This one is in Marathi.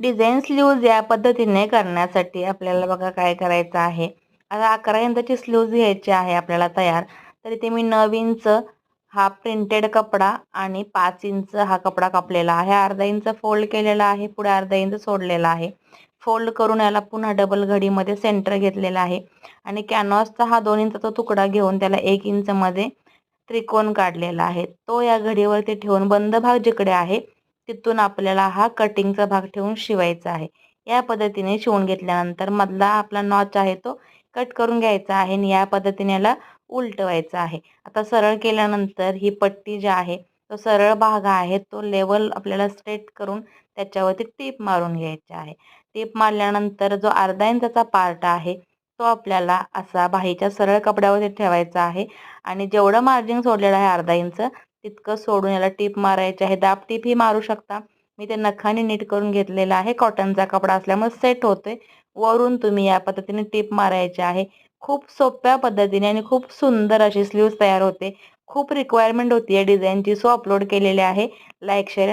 डिझाईन स्लीव्ज या पद्धतीने करण्यासाठी आपल्याला बघा काय करायचं आहे. आता अकरा इंचाची स्लीव्ज घ्यायची आहे आपल्याला तयार. तर इथे मी नऊ इंच हा प्रिंटेड कपडा आणि पाच इंच हा कपडा कापलेला आहे. अर्धा इंच फोल्ड केलेला आहे. पुढे अर्धा इंच सोडलेला आहे. फोल्ड करून याला पुन्हा डबल घडीमध्ये सेंटर घेतलेला आहे. आणि कॅनव्हासचा हा दोन इंचाचा तुकडा घेऊन त्याला एक इंचमध्ये त्रिकोण काढलेला आहे. तो या घडीवरती ठेवून बंद भाग जिकडे आहे तिथून आपल्याला हा कटिंगचा भाग ठेवून शिवायचा आहे. या पद्धतीने शिवून घेतल्यानंतर मधला आपला नॉच आहे तो कट करून घ्यायचा आहे आणि या पद्धतीने याला उलटवायचा आहे. आता सरळ केल्यानंतर ही पट्टी जी आहे तो सरळ भाग आहे तो लेवल आपल्याला स्ट्रेट करून त्याच्यावरती टीप मारून घ्यायची आहे. टीप मारल्यानंतर जो अर्धा इंचाचा पार्ट आहे तो आपल्याला असा बाहीच्या सरळ कपड्यावरती ठेवायचा आहे आणि जेवढं मार्जिन सोडलेलं आहे अर्धा इंच तितकं सोडून याला टीप मारायची आहे. दाब टीप ही मारू शकता. मी ते नखाने नीट करून घेतलेला आहे. कॉटनचा कपडा असल्यामुळे सेट होते वरून तुम्ही या पद्धतीने टीप मारायची आहे. खूप सोप्या पद्धतीने आणि खूप सुंदर अशी स्लीव्ज तयार होते. खूप रिक्वायरमेंट होती या डिझाईनची सो अपलोड केलेले आहे. Like share